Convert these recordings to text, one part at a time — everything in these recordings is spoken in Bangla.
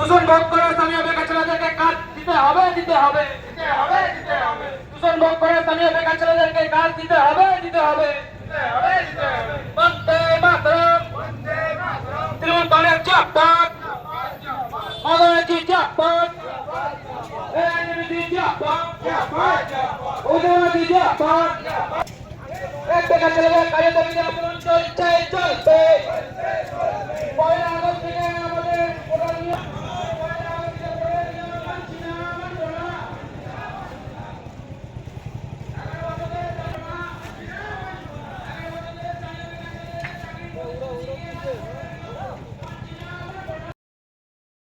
দূষণ ভোগ করে স্থানীয় বেকার কাজ দিতে হবে দিতে হবে দিতে হবে দিতে হবে। দূষণ ভোগ করে স্থানীয় বেকার ছেলেদেরকে কাজ দিতে হবে দিতে হবে বন্দে মাতরম। তৃণমূল কংগ্রেস চাপবাদ মদনাজি চাপবাদ উদয়নাজি চাপবাদ এক বেকার ছেলেদের কাজের দাবিতে চলছে চলবে পয়লা আগস্ট থেকে আমাদের প্রধান নিয়ম পয়লা আগস্ট থেকে প্রধান নিয়ম মানছি না, মানবো না।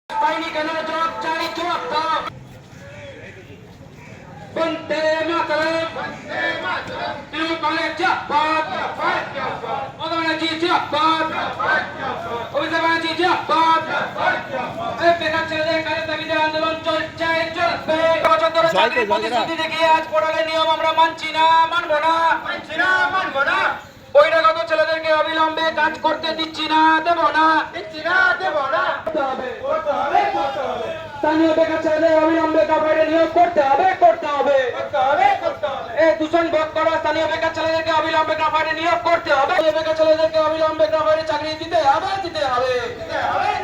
বাহিনী কেন জবাব চাই? জবাব দাও। বন্দে মাতরম। বন্দে মাতরম তৃণমূল কংগ্রেস জিন্দাবাদ মমতা ব্যানার্জি জিন্দাবাদ অভিষেক ব্যানার্জি জিন্দাবাদ এই বেকার ছেলেদের কাজের দাবিতে আন্দোলন চলছে চলবে। বছর ধরে চাকরির প্রতিশ্রুতি দেখিয়ে আজ পোড়ালের নিয়ম আমরা মানছি না মানবো না। মানছি না মানবো না। বহিরাগত ছেলেদেরকে অবিলম্বে কাজ করতে দিচ্ছি না দেব না। দিচ্ছি না দেব না। স্থানীয় বেকার ছেলেদের অবিলম্বে কাপড়ে নিয়োগ করতে হবে করতে হবে। এই দূষণ ভোগ করা স্থানীয় বেকার ছেলেদেরকে অবিলম্বে কাপড়ে নিয়োগ করতে হবে। বেকার ছেলেদেরকে অবিলম্বে কাপড়ে চাকরি দিতে হবে দিতে হবে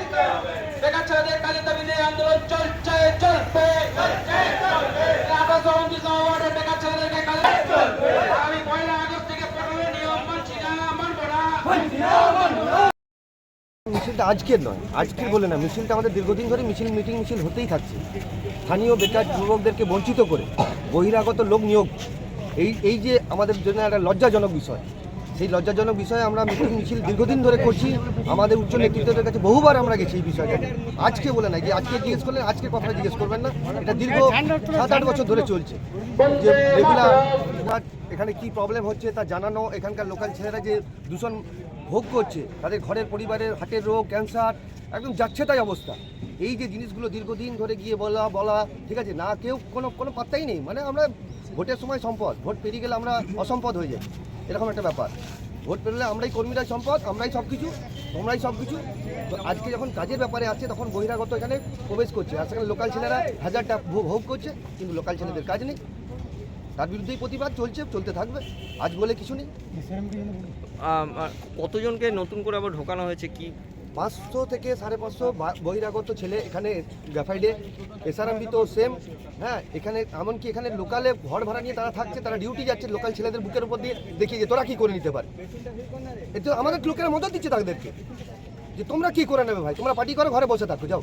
দিতে হবে বেকার ছেলেদের কাজের দাবিতে আন্দোলন চলছে চলবে চলছে চলবে আঠাশো উনত্রিশ নম্বরের বেকার ছেলেদেরকে কাজে চলবে আমি পয়লা আগস্ট থেকে পড়ালে নিয়ম মানছি না মানবো না মানছি না মানবো না মিছিলটা আজকের নয়, আজকের বলে না, মিছিলটা আমাদের দীর্ঘদিন ধরে মিছিল, মিটিং, মিছিল হতেই থাকছে। স্থানীয় বেকার যুবকদেরকে বঞ্চিত করে বহিরাগত লোক নিয়োগ। এই এই যে আমাদের জন্য একটা লজ্জাজনক বিষয় সেই লজ্জাজনক বিষয়ে আমরা মিটিং মিছিল দীর্ঘদিন ধরে করছি। আমাদের উচ্চ নেতৃত্বদের কাছে বহুবার আমরা গেছি এই বিষয়টা আজকে বলে না যে আজকে জিজ্ঞেস করলেন আজকে কথাটা জিজ্ঞেস করবেন না। এটা দীর্ঘ সাত আট বছর ধরে চলছে। যে রেগুলার এখানে কি প্রবলেম হচ্ছে তা জানানো, এখানকার লোকাল ছেলেরা যে দূষণ ভোগ করছে, তাদের ঘরের পরিবারের হার্টের রোগ ক্যান্সার একদম যাচ্ছে তাই অবস্থা। এই যে জিনিসগুলো দীর্ঘদিন ধরে গিয়ে বলা বলা, ঠিক আছে, না কেউ কোনো কোনো পাত্তাই নেই। মানে আমরা ভোটের সময় সম্পদ, ভোট পেরিয়ে গেলে আমরা অসম্পদ হয়ে যাই। এরকম একটা ব্যাপার। ভোট পেলে আমরাই কর্মীরাই সম্পদ আমরাই সব কিছু তোমরাই সব কিছু তো আজকে যখন কাজের ব্যাপারে আছে তখন বহিরাগত এখানে প্রবেশ করছে। আর সেখানে লোকাল ছেলেরা হাজারটা ভোগ করছে কিন্তু লোকাল ছেলেদের কাজ নেই। তার বিরুদ্ধেই প্রতিবাদ চলছে চলতে থাকবে। আজ বলে কিছু নেই। কতজনকে নতুন করে আবার ঢোকানো হয়েছে কি পাঁচশো থেকে সাড়ে পাঁচশো বহিরাগত ছেলে এখানে গ্রাফাইডে এসআরএমবি তো সেম হ্যাঁ এখানে এমনকি এখানে লোকালে ঘর ভাড়া নিয়ে তারা থাকছে তারা ডিউটি যাচ্ছে লোকাল ছেলেদের বুকের উপর দিয়ে দেখিয়ে যে তোরা কী করে নিতে পারে এতে আমাদের লোকেরা মদত দিচ্ছে তাদেরকে। যে তোমরা কী করে নেবে ভাই? তোমরা পার্টি করে ঘরে বসে থাকো যাও।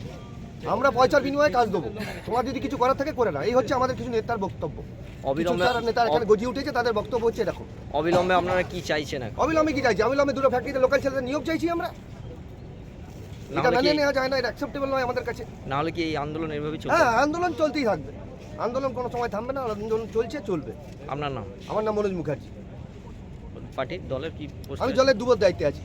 আমরা পয়সার বিনিময়ে কাজ দেবো। তোমার যদি কিছু করার থাকে করে না এই হচ্ছে আমাদের কিছু নেতার বক্তব্য। অবিলম্বে নেতার এখানে গজিয়ে উঠেছে তাদের বক্তব্য হচ্ছে এরকম। অবিলম্বে আপনারা কি চাইছেন অবিলম্বে কি চাইছি? অবিলম্বে দুটো ফ্যাক্টরিতে লোকাল ছেলেদের নিয়োগ চাইছি আমরা। এটা নাহলে নেওয়া যায় না এটা অ্যাকসেপ্টেবল নয় আমাদের কাছে। না হলে কি এই আন্দোলন চলবে? হ্যাঁ আন্দোলন চলতেই থাকবে। আন্দোলন কোনো সময় থামবে না আন্দোলন চলছে চলবে। আপনার নাম? আমার নাম মনোজ মুখার্জি। পার্টির দলের কি আমি? জলের দুবার দায়িত্বে আছি।